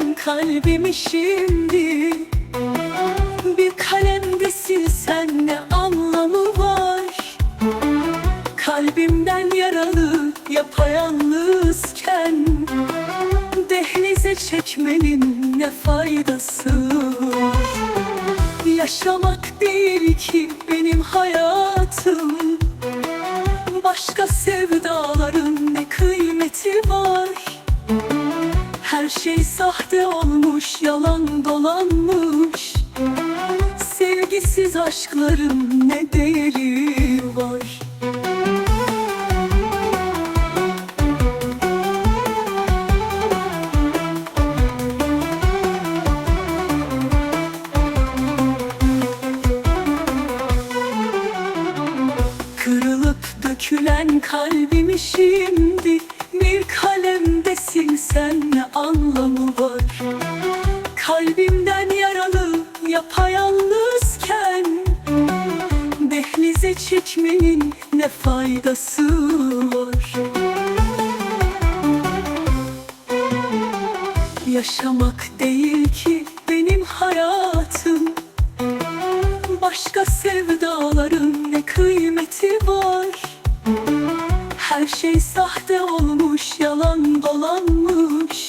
dökülen kalbimi şimdi. Bir kalemde silsen ne anlamı var? Kalbimden yaralı yapayalnızken Dehlize çekmenin ne faydası Yaşamak değil ki benim hayatım. Başka sevdaların ne kıymeti var Her şey sahte olmuş, yalan dolanmış. Sevgisiz aşkların ne değeri var? Kırılıp dökülen kalbimi şimdi Bir ne anlamı var. Kalbimden yaralı yapayalnızken Dehlize çekmenin ne faydası var? Yaşamak değil ki benim hayatım. Başka sevdaların ne kıymeti var? Her şey sahte olmuş, yalan dolanmış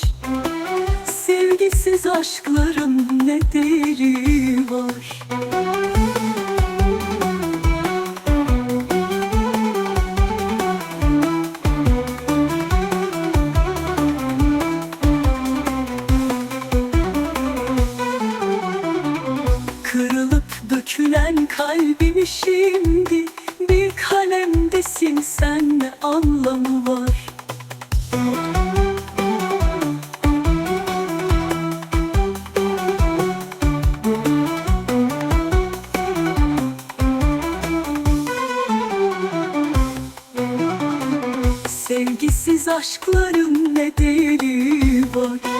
Sevgisiz aşkların ne değeri var? Kırılıp dökülen kalbimi şimdi Bir kalemde silsen ne anlamı Sevgisiz aşkların ne değeri var